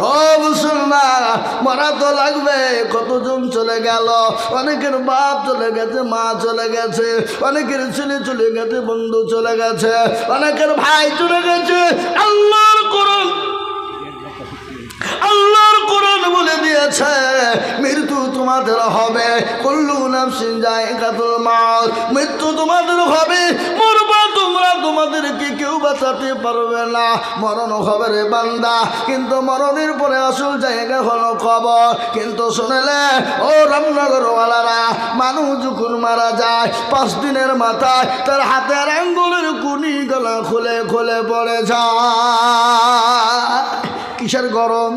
ও মুসলমান, মারা তো লাগবে। কতজন চলে গেল? অনেকের বাপ চলে গেছে, মা চলে গেছে। অনেকের ছেলে চলে গেছে, বন্ধু চলে গেছে। অনেকের ভাই চলে গেছে। আল্লাহর করুন আল্লাহর কোরআন বলে দিয়েছে, মৃত্যু তোমাদের হবে। কল্লু নামসিন যায় কাতল মাল মৃত্যু তোমাদের হবে। মরবা তোমরা তোমাদেরকে কেউ বাঁচাতে পারবে না। মরণ হবে রে বান্দা। কিন্তু মরণের পরে আসল জায়গা হলো কবর। কিন্তু শুনেলে, ও রামনগরওয়ালারা, মানুষ যখন মারা যায়, পাঁচ দিনের মাথায় তার হাতের আঙ্গুলের কুনি গলা খুলে খুলে পড়ে যায়। কিসের গরম?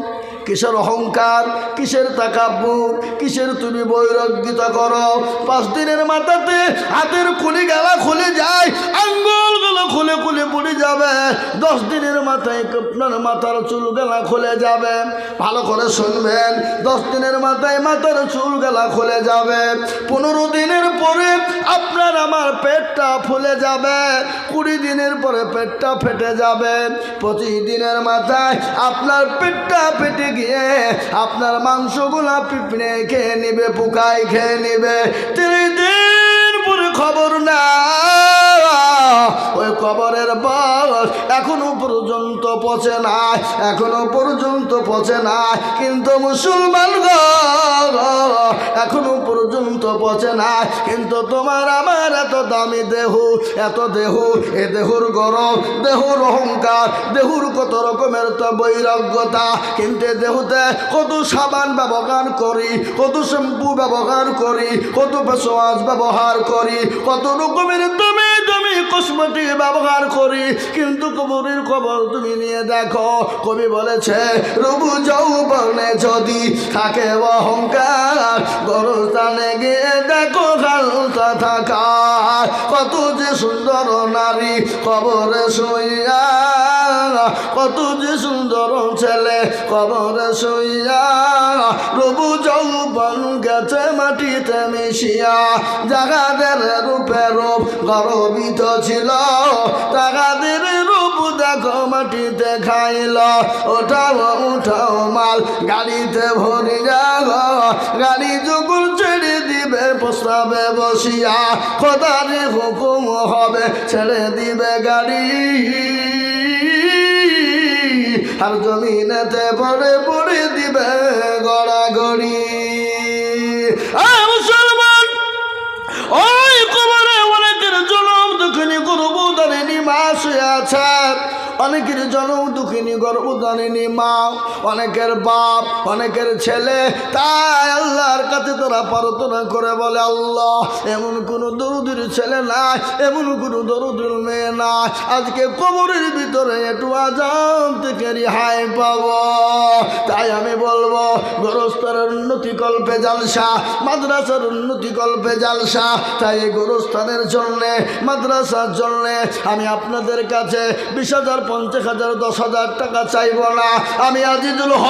কিসের অহংকার? কিসের তাকাব্বুর কিসের তুমি বৈরাগ্যতা করো? পাঁচ দিনের মাথাতে হাতের খুলি গেলা খুলে যায়, আঙ্গুল গেলা খুলে খুলে পড়ে যাবে। দশ দিনের মাথায় আপনার মাথার চুল গেলা খুলে যাবে। ভালো করে শুনবেন, দশ দিনের মাথায় মাথার চুল গেলা খুলে যাবে। পনেরো দিনের পরে আপনার আমার পেটটা ফুলে যাবে। কুড়ি দিনের পরে পেটটা ফেটে যাবে। পঁচিশ দিনের মাথায় আপনার পেটটা ফেটে গিয়ে আপনার মাংসগুলা পিঁপড়ে খেয়ে নিবে, পোকায় খেয়ে নিবে। তিরিশ দিন পরে খবর না ওই কবরের বস এখনও পর্যন্ত পচে নাই, এখনও পর্যন্ত পচে নাই। কিন্তু মুসলমান এখনও পর্যন্ত পচে নাই। কিন্তু তোমার আমার এত দামি দেহ, এত দেহ, এ দেহুর গরম, দেহুর অহংকার, দেহুর কত রকমের তো বৈরাগ্যতা। কিন্তু দেহুতে কত সাবান ব্যবহার করি, কত শ্যাম্পু ব্যবহার করি, কত ফেসওয়াশ ব্যবহার করি, কত রকমের কসমেটিক ব্যবহার করি, কিন্তু কবরের খবর তুমি নিয়ে দেখো। কবি বলেছে রবু যৌবনে যদি থাকে অহংকার, গরস্থানে গিয়ে দেখো হালতা থাকা কত যে সুন্দর নারী কবরে শুইয়া, কত যে সুন্দর ছেলে কবরে শুইয়া রবু যৌবন গেছে মাটিতে মিশিয়া, জাগাদের রূপে রূপ গর্বিত ছিল। তাগাদের রূপ দেখো, মাটিতে খাইল। ওঠাও, উঠাও মাল, গাড়িতে ভরি যাও। গাড়ি যখন ছেড়ে দিবে, প্রস্রাবে বসিয়া খোদারি হুকুম হবে, ছেড়ে দিবে গাড়ি। আর জমিনেতে পড়ে পড়ে দিবে গড়াগড়ি। আয় মুসলমান! ওই মা আছে অনেকের জনম দুঃখিনী গর্ভধারিণী মা, অনেকের বাপ, অনেকের ছেলে। তাই আল্লাহর কাছে তোরা প্রার্থনা করে বলে, আল্লাহ, এমন কোনো দরুদির ছেলে নাই, এমন কোনো দরুদির মেয়ে নাই। আজকে কবরের ভিতরে একটু আজাম থেকে রেহাই পাব। তাই আমি বলব গরস্থানের উন্নতি কল্পে জালসা, মাদ্রাসার উন্নতি কল্পে জালসা। তাই এই গোরস্থানের জন্যে, মাদ্রাসার জন্যে আমি আপনাদের কাছে বিশ হাজার পঞ্চাশ হাজার, দশ হাজার টাকা চাইব না। আমি আজিজুল হ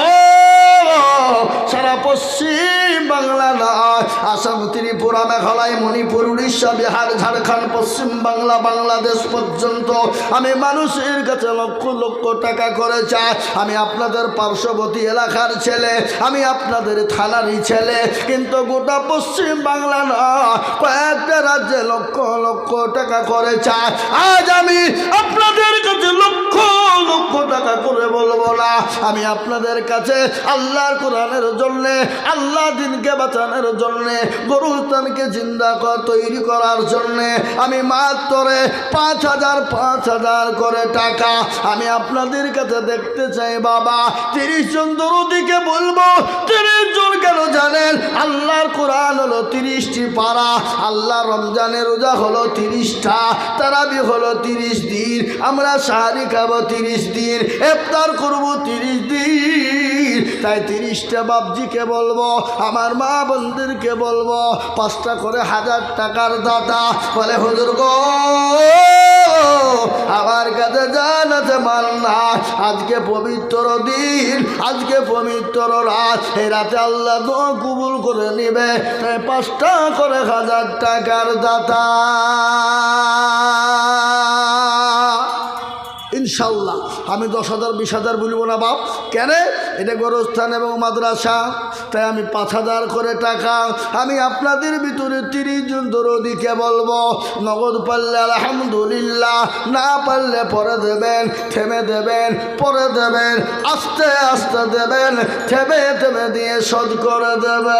সারা পশ্চিম বাংলা নয়। আসাম, ত্রিপুরা, মেঘালয়, মণিপুর, উড়িষ্যা, বিহার, ঝাড়খণ্ড, পশ্চিম বাংলা, বাংলাদেশ পর্যন্ত আমি মানুষের কাছে লক্ষ লক্ষ টাকা করে চাই। আমি আপনাদের পার্শ্ববর্তী এলাকার ছেলে, আমি আপনাদের থানারই ছেলে। কিন্তু গোটা পশ্চিম বাংলা নয়, কয়েকটা রাজ্যে লক্ষ লক্ষ টাকা করে চাই। আজ আমি আপনাদের কাছে লক্ষ লক্ষ টাকা করে বলব না। আমি আপনাদের কাছে আল্লাহর কোরআনের জন্যে, আল্লাহ দিনকে বাঁচানোর জন্যে গরুস্তানকে জিন্দা তৈরি করার জন্যে, আমি মাত্রে পাঁচ হাজার পাঁচ হাজার করে টাকা আমি আপনাদের কাছে দেখতে চাই বাবা। তিরিশ জন দরুদিকে বলব, তিরিশ জন কেন জানেন? আল্লাহর কোরআন হলো তিরিশটি পারা। আল্লাহ রমজানের রোজা হলো তিরিশটা, তারাবি হলো তিরিশ দিন, আমরা সাহারি খাব তিরিশ দিন, ইফতার করব তিরিশ দিন। তাই তিরিশটা বাবজিকে বলব, আমার মা বন্ধুরকে বলব, পাঁচটা করে হাজার টাকার দাতা বলে, হুজুর গো, আমার কাছে জান আছে মাল না। আজকে পবিত্র দিন, আজকে পবিত্র রাত। এই রাতে আল্লাহ তো কবুল করে নিবে। পাঁচটা করে হাজার টাকার দাতা। ইনশাল্লাহ। আমি দশ হাজার, বিশ হাজার বলব না বাপ। কেন? এটা গোরস্থান এবং মাদ্রাসা। তাই আমি পাঁচ হাজার করে টাকা। আমি আপনাদের ভিতরে তিরিশ জন দরদিকে বলব, নগদ পারলে আলহামদুলিল্লাহ, না পারলে পরে দেবেন, থেমে দেবেন, পরে দেবেন, আস্তে আস্তে দেবেন, থেমে থেমে দিয়ে শোধ করে দেবেন।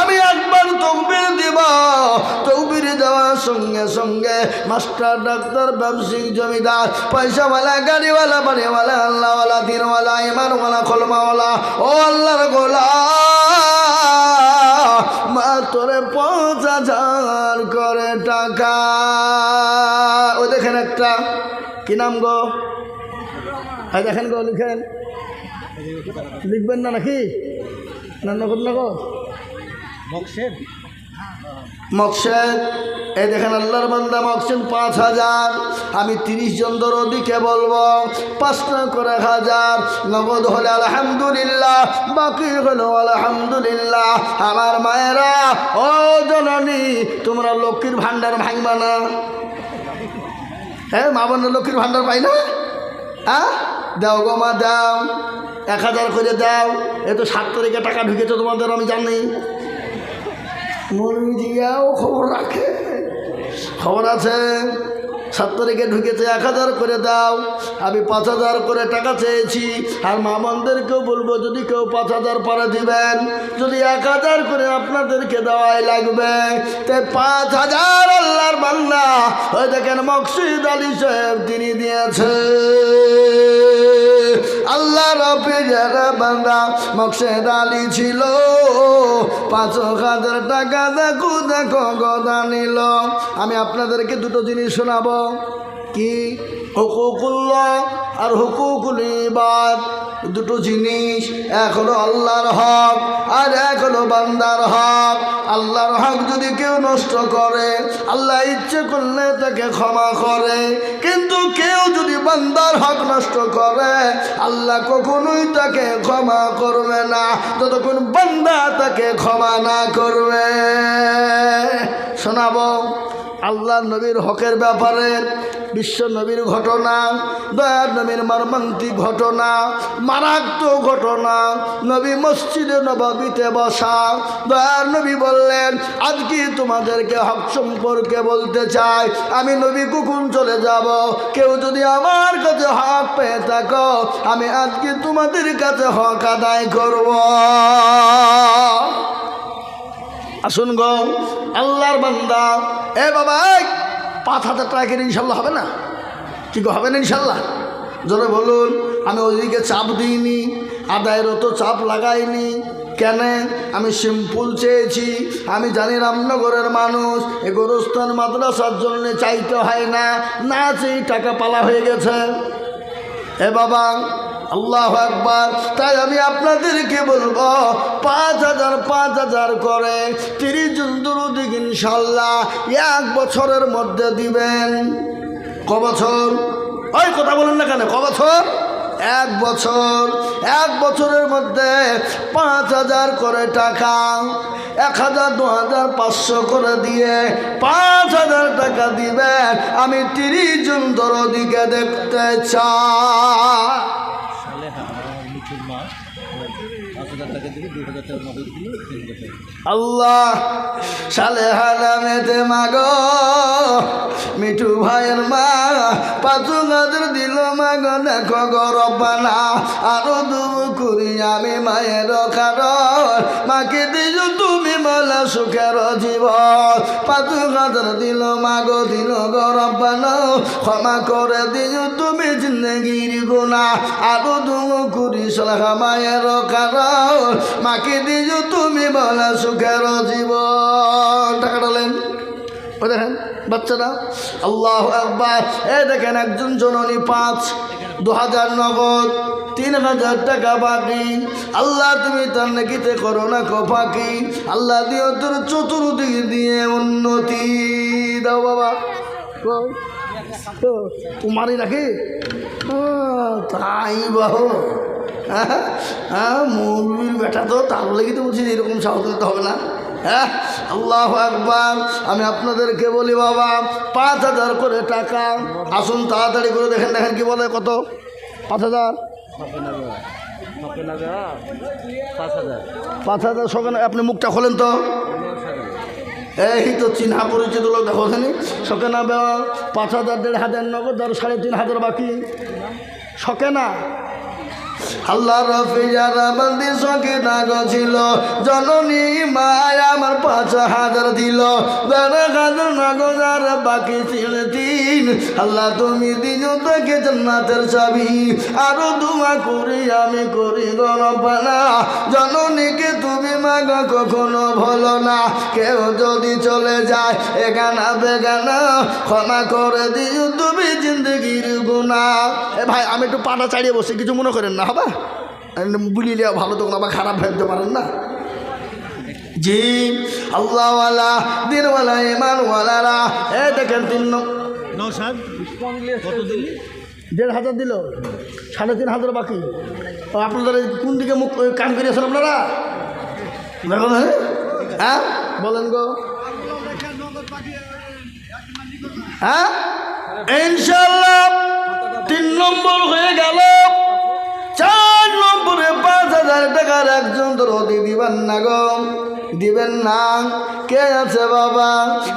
আমি একবার তকবির দিব তকবির দেওয়ার সঙ্গে সঙ্গে মাস্টার, ডাক্তার, ব্যবসায়িক জমিদার, পয়সাওয়ালা, গাড়িওয়ালা, বাড়িওয়ালা, আল্লাহওয়ালা, দিনওয়ালা, ইমানওয়ালা, খলমাওয়ালা, ও আল্লাহর গোলা মা তোরে পাঁচ হাজার করে টাকা। ও দেখেন একটা, কি নাম গো? হ্যাঁ দেখেন গো, লিখেন। লিখবেন না নাকি? না, নগদ নগদ? মকসেদ। মকসেদ এই দেখেন আল্লাহর বান্দা মকসেদ, পাঁচ হাজার। আমি তিরিশ জন দরদিকে বলব পাঁচটা করে হাজার। নগদ হলে আলহামদুলিল্লাহ, বাকি হলো আলহামদুলিল্লাহ। আমার মায়েরা, ও জননী, তোমরা লক্ষ্মীর ভাণ্ডার ভাঙবা না। হ্যাঁ মা বোনের লক্ষ্মীর ভাণ্ডার পাই না? হ্যাঁ দাও গো মা, দাও। এক হাজার করে দাও। এ তো সাত তারিখে টাকা ঢুকেছে তোমাদের, আমি জানি। মৌলভিজিয়াও খবর রাখে। খবর আছে, সাত তারিখে ঢুকেছে, এক হাজার করে দাও। আমি পাঁচ হাজার করে টাকা চেয়েছি। আর মামানদেরকেও বলব, যদি কেউ পাঁচ হাজার পরে দিবেন, যদি এক হাজার করে আপনাদেরকে দেওয়াই লাগবে তাই পাঁচ হাজার আল্লাহর বান্না ওই দেখেন মকসিদ আলী সাহেব, তিনি দিয়েছে। আল্লাহ রফিজের বান্দা, মকসেদ আলী ছিল। পাঁচ হাজার টাকা দেখো দেখো, গদা নিল। আমি আপনাদেরকে দুটো জিনিস শোনাবো। কি? হুকুকুল্লাহ আর হুকুকুল ইবাদ, দুটো জিনিস, এক হলো আল্লাহর হক আর এক হলো বান্দার হক। আল্লাহর হক যদি কেউ নষ্ট করে, আল্লাহ ইচ্ছে করলে তাকে ক্ষমা করে। কিন্তু কেউ যদি বান্দার হক নষ্ট করে, আল্লাহ কখনোই তাকে ক্ষমা করবে না। যতক্ষণ বান্দা তাকে ক্ষমা না করবে। শোনাবো? আল্লাহ নবীর হকের ব্যাপারে, বিশ্ব নবীর ঘটনা, দয়ার নবীর মর্মান্তিক ঘটনা, মারাত্মক ঘটনা, নবী মসজিদে নবাবিতে বসা, দয়ার নবী বললেন আজকে তোমাদেরকে হক সম্পর্কে বলতে চাই? আমি নবী কুকুন চলে যাব? কেউ যদি আমার কাছে হক পেয়ে থাকো, আমি আজকে তোমাদের কাছে হক আদায় করব। আসুন গো, আল্লাহর বান্দা। এ বাবা পাঁচ হাজার টাকা ইনশাল্লাহ হবে না? কি হবে না ইনশাল্লাহ? জোরে বলুন, আমি ওইদিকে চাপ দিইনি, আদায়ের তো চাপ লাগাইনি। কেন? আমি সিম্পল চেয়েছি, আমি জানি রামনগরের মানুষ, এ গোরস্থান মাদ্রাসার জন্য চাইতে হয় না না চেয়ে টাকা পালা হয়ে গেছে। এ বাবা আল্লাহ একবার তাই আমি আপনাদেরকে বলব, পাঁচ হাজার পাঁচ হাজার করে তিরিশ জন দুরুদিক ইনশাল্লাহ এক বছরের মধ্যে দিবেন। ক বছর? ওই কথা বলেন না কেন? ক বছর? এক বছর। এক বছরের মধ্যে পাঁচ হাজার করে টাকা, এক হাজার, দু হাজার, পাঁচশো করে দিয়ে পাঁচ হাজার টাকা দিবেন। আমি তিরিশ জন দরদিকে দেখতে চাই সালে আমার মিঠুর মা পাঁচ হাজার টাকা দিলে দু হাজার টাকা নগদ দিল তিন হাজার টাকা আল্লাহ, সালে হালামেতে মাগ, মিঠু ভাইয়ের মা, পাঁচু গাদের দিল মাগ, দেখো গরবানা আরও দু আমি মায়ের কারণ মাকে দিল তুমি বলে সুখের জীবন। পাঁচু গাদের দিল, মাগো দিল গরবানা ক্ষমা করে দিল তুমি জিন্দগির গুণা। আরও দুম করি সলাহা মায়ের কারণ। মাকে দিল তুমি বলে সুখের জীবন। টাকা ডালেন দেখেন, বাচ্চারা। আল্লাহ একবার এ দেখেন একজন জননী পাঁচ, দু হাজার নগদ। তিন হাজার টাকা বাকি। আল্লাহ তুমি তার নাকিতে করো না কো ফাঁকি আল্লাহ দিও তোর চতুর্দিক দিয়ে উন্নতি। দাও বাবা? তোমারই নাকি? তাই বাহ হ্যাঁ হ্যাঁ মৌলবীর বেটা তো, তার লেগে তো বলছি এরকম সাহস হবে না। হ্যাঁ আল্লাহ একবার আমি আপনাদেরকে বলি বাবা, পাঁচ হাজার করে টাকা। আসুন তাড়াতাড়ি করে দেখেন দেখেন কি বলে কত? পাঁচ হাজার। পাঁচ হাজার। সকালে আপনি মুখটা খোলেন তো। এই তো চিনহা পরিচিত লোক দেখো জানি সকে না পাঁচ হাজার, দেড় হাজার নগদ, আর সাড়ে তিন হাজার বাকি। সকে না আল্লাহ রফিয়ারা বন্দি শখে না ছিল। জননী মায় আমার পাঁচ হাজার দিল। নগদ বাকি ছিল তিন। আল্লাহ তুমি দিন থেকে জান্নাতের চাবি। আরও দুয়া করি, আমি করি গণপানা জননীকে তুমি মাগো কখনো ভলো না। কেউ যদি চলে যায় এগানা বেগানা ক্ষমা করে দিও তুমি জিন্দগির গুণা ভাই, আমি একটু পাটা চাড়িয়ে বসে, কিছু মনে করেন না, হবে? বুলিলে ভালো তখন আবার খারাপ ভাবতে পারেন না। জি আল্লাহওয়ালা দিনওয়ালা ইমানওয়ালারা এ দেখেন তিন নং- দেড় হাজার দিল সাড়ে তিন হাজার বাকি। আপনাদের কোন দিকে মুখ কাম করিয়েছেন আপনারা? হ্যাঁ? হ্যাঁ? বলেন গো। হ্যাঁ? ইনশাল্লাহ তিন নম্বর হয়ে গেল। হাজার টাকার একজন দরদি দিবেন না গো। দিবেন না। কে আছে বাবা?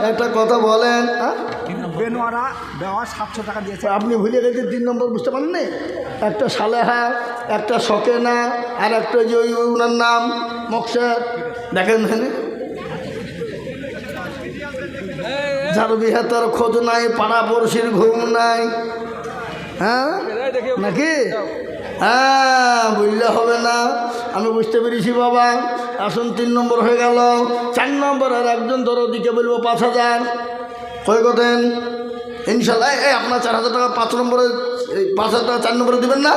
একটা কথা বলেন বেনোয়ারা দেওয়া সাতশো টাকা দিয়েছে। আপনি ভুলে গেছেন তিন নম্বর বুঝতে পারেননি একটা সালেহা একটা সকেনা আর একটা যে ওই ওনার নাম মকসাদ। দেখেন যার বিহে তার খোঁজ নাই পাড়া পড়শির ঘুম নাই। হ্যাঁ? নাকি? হ্যাঁ বুঝলে হবে না। আমি বুঝতে পেরেছি বাবা। আসুন তিন নম্বর হয়ে গেল। চার নম্বর আর একজন ধরো দিকে বলব পাঁচ হাজার। কয় কতেন ইনশাল্লাহ, এই আপনার চার হাজার টাকা পাঁচ নম্বরে পাঁচ হাজার টাকা চার নম্বরে দেবেন না?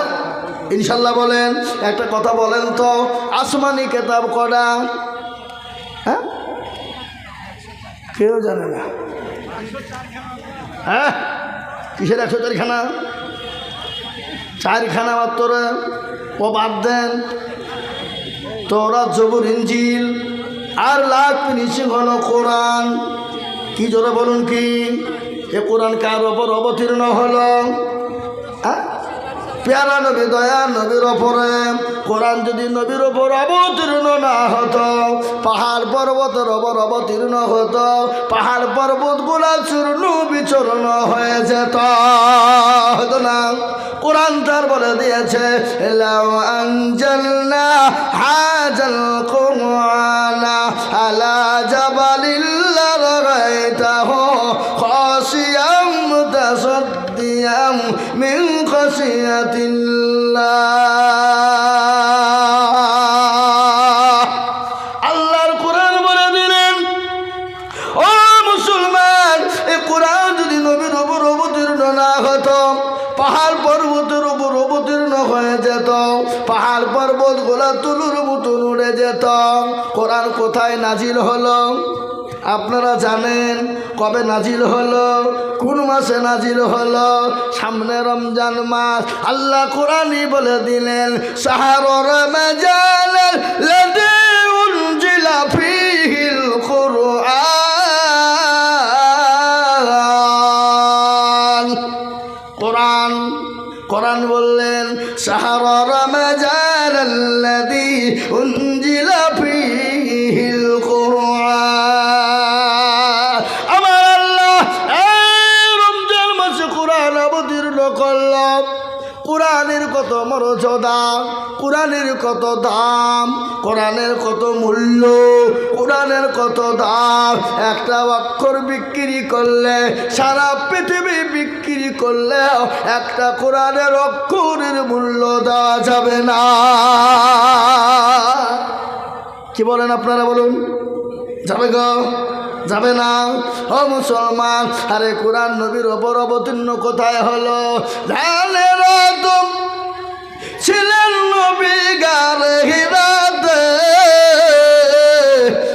ইনশাল্লাহ বলেন। একটা কথা বলেন তো, আসমানি কেতাব কটা হ্যাঁ? কেউ জানে না। হ্যাঁ? কিসের একশো চারিখানা চারখানা মাত্র ও বাদ দেন। তোরা জবুর ইঞ্জিল, আর লাখ নিচে ঘন কোরআন। কি জোরে বলুন কি? এ কোরআন কার ওপর অবতীর্ণ হলো? হ্যাঁ পেয়ারা নবী, দয়া নবীর ওপরে। কোরআন যদি নবীর ওপর অবতীর্ণ না হতো, পাহাড় পর্বতের ওপর অবতীর্ণ হতো, পাহাড় পর্বতগুলা চূর্ণ বিচূর্ণ হয়ে যেত। হতো না? কোরআন তার বলে দিয়েছে হাজাল কুরআনা আলা জাবালিল মুতাসাদ্দিয়াম মিন খাসিয়াতিল্লাহ আল্লাহর কোরআন বলে দিলেন, ও মুসলমান কোরআন যদি নবীর ওপর অবতীর্ণ না হতো, পাহাড় পর্বতের উপর অবতীর্ণ হয়ে যেত, পাহাড় পর্বত গোলা তুলুর মতন যেত। কোরআন কোথায় নাজিল হলো? আপনারা জানেন কবে নাজিল হলো? কোন মাসে নাজিল হলো? সামনে রমজান মাস। আল্লাহ কোরআনই বলে দিলেন লাদি উনজিলা ফিহিল কুরআন। কোরআন কোরআন বললেন সাহারর মাজালাল্লাযী উনজিলা ফিহিল কত মর্যাদা কোরআনের কত দাম? কোরআনের কত মূল্য? কোরআনের কত দাম? একটা অক্ষর বিক্রি করলে, সারা পৃথিবী বিক্রি করলেও একটা কোরআনের অক্ষরের মূল্য দেওয়া যাবে না। কি বলেন আপনারা বলুন? যাবে গো? যাবে না? ও মুসলমান, আরে কোরআন নবীর ওপর অবতীর্ণ কোথায় হলো? রাতম ছিলেন নবী গার হিরাতে।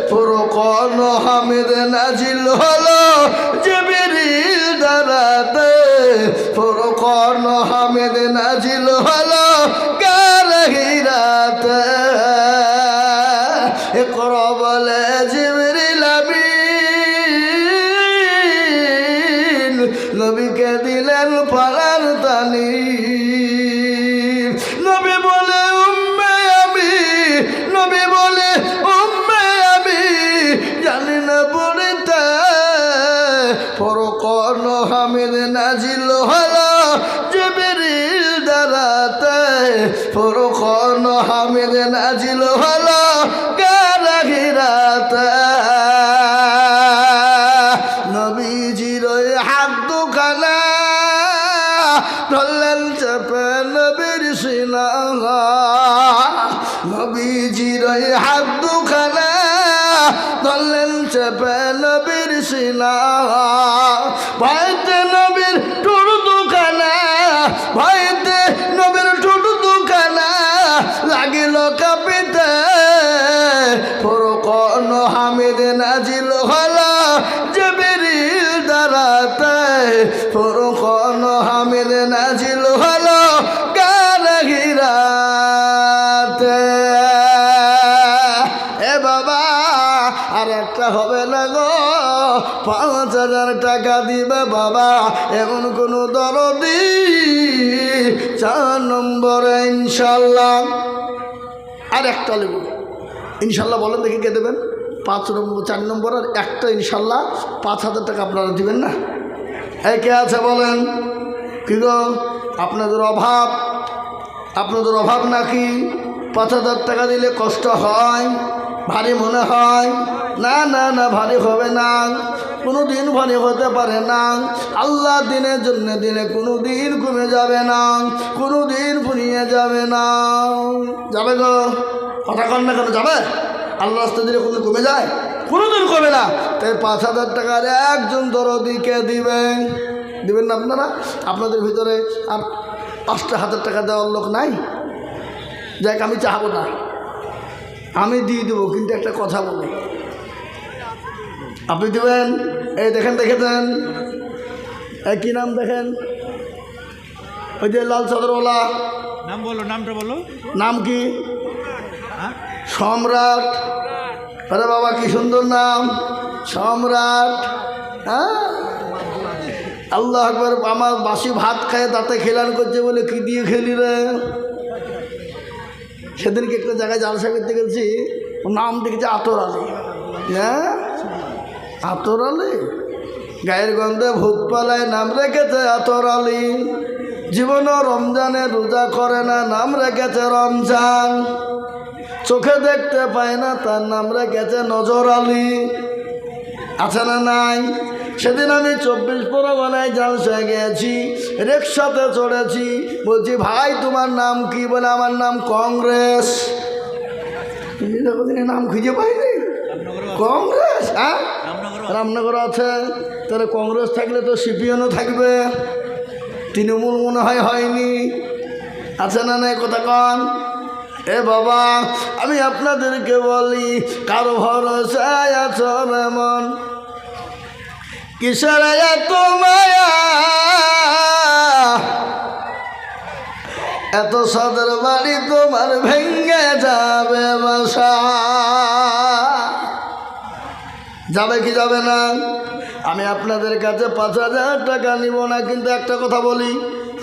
ফুরকন হামিদ নাজিল হলো জিবরিল দারাতে ফুরকন হামিদ নাজিল হলো গার হিরাতে। এ করবলে নাজিল হলো জিবরিল দ্বারাতে। ফুরকন হামিদ নাজিল হলো গারাগিরাতে নবীজির হাত দুখানা ধরলেন চেপে নবীর নবীজির হাত দুখানা ধরলেন চেপে নবীর হাজার টাকা দিবে বাবা এমন কোনো দরদি চার নম্বরে ইনশাল্লাহ আর একটা নেব ইনশাল্লাহ বলেন দেখি কে দেবেন? পাঁচ নম্বর, চার নম্বর আর একটা ইনশাল্লাহ পাঁচ হাজার টাকা আপনারা দিবেন না? এই কে আছে বলেন? কি গো? আপনাদের অভাব। আপনাদের অভাব নাকি? পাঁচ হাজার টাকা দিলে কষ্ট হয়। ভারী মনে হয়। না না না, ভারী হবে না। কোনো দিন ভারী হতে পারে না। আল্লাহ দিনের জন্য দিনে কোনো দিন কমে যাবে না। কোনো দিন ফুরিয়ে যাবে না। যাবে গো। কথা কন না কেন, যাবে? আল্লাহ রাস্তা দিলে কোনো কমে যায়? কোনো দিন কমে না। তাই পাঁচ হাজার টাকার একজন দরদিকে দিবেন দিবেন না আপনারা? আপনাদের ভিতরে আর পাঁচটা হাজার টাকা দেওয়ার লোক নাই? যাক, আমি চাহাবো না। আমি দিয়ে দেবো কিন্তু একটা কথা বলি। আপনি দেবেন? এই দেখেন দেখে দেন। এই কী নাম দেখেন? ওই যে লাল চাদরওয়ালা। নাম বলো নামটা বলো। নাম কি? হ্যাঁ? সম্রাট। আরে বাবা কি সুন্দর নাম। সম্রাট। হ্যাঁ? আল্লাহ একবার আমার বাসি ভাত খায় তাতে খেলান করছে বলে কি দিয়ে খেলি রে? সেদিনকে একটা জায়গায় জালসা করতে গেছি নাম দেখেছি আতর আলী। হ্যাঁ? আতর আলী? গায়ের গন্ধে ভূত পালায়, নাম রেখেছে আতর আলী। জীবনও রমজানে রোজা করে না, নাম রেখেছে রমজান। চোখে দেখতে পায় না, তার নাম রেখেছে নজর আলী। আছে না নাই? সেদিন আমি চব্বিশ পরগনায় জালসায় গেছি রিক্সাতে চড়েছি বলছি ভাই তোমার নাম কি? বলে আমার নাম কংগ্রেস। কোনদিন নাম খুঁজে পাইনি। কংগ্রেস হ্যাঁ? রামনগর। আছে। তাহলে কংগ্রেস থাকলে তো সিপিএনও থাকবে। তৃণমূল মনে হয় হয়নি। আছে না নাই কথা কন? এ বাবা আমি আপনাদেরকে বলি কারও ভরসায় আছো এমন কিসের এত এত সদর বাড়ি তোমার ভেঙ্গে যাবে বাসা। যাবে কি যাবে না? আমি আপনাদের কাছে পাঁচ হাজার টাকা নিব না, কিন্তু একটা কথা বলি,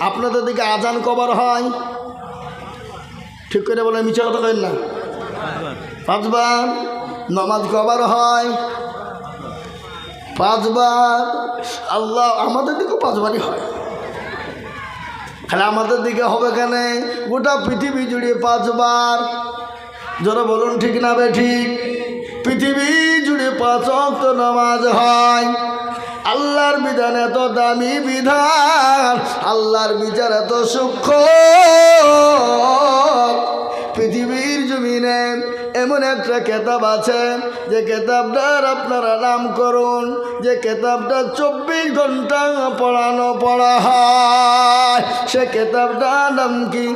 আপনাদের দিকে আজান কবার হয়? ঠিক করে বলে মিছে কথা কেন না? পাঁচবার? নমাজ কবার হয়? পাঁচবার আল্লাহ আমাদের দিকেও পাঁচবারই হয়। খালি আমাদের দিকে হবে কেন? গোটা পৃথিবী জুড়ে পাঁচবার। যারা বলুন, ঠিক না বে ঠিক? পৃথিবী জুড়ে পাঁচ অক্ত নামাজ হয়। আল্লাহর বিধান এত দামি বিধান, আল্লাহর বিচার এত সূক্ষ্ম। পৃথিবীর জমিনে এমন একটা কেতাব আছে, যে কেতাবটার আপনারা নাম করুন। যে কেতাবটা চব্বিশ ঘণ্টা পড়ানো পড়া হয়। সে কেতাবটার নাম কি?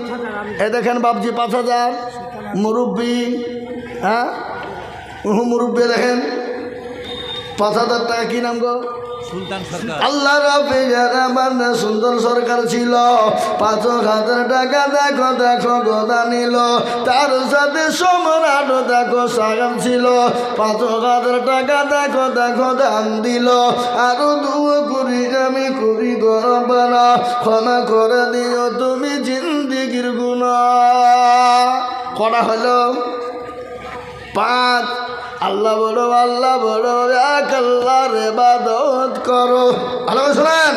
এ দেখেন বাবজি পাঁচ হাজার। মুরব্বী হ্যাঁ? মুরব্বী, দেখেন। পাঁচ হাজার টাকা কী নাম গো? আল্লাহ সুন্দর সরকার ছিল। পাঁচ হাজার টাকা দেখো দেখো গোদা নিল। তার সাথে সম্রাট দেখো সাগাম ছিল। পাঁচ হাজার টাকা দেখো দেখো দান দিল। আরও দুও করি আমি করি গরম ক্ষমা করে দিও তুমি জিন্দিগির গুণা। করা হলো? পাঁচ আল্লাহ বলো আল্লাহ বলো এক আল্লাহর এবাদত করো। ভালো করে শোনেন।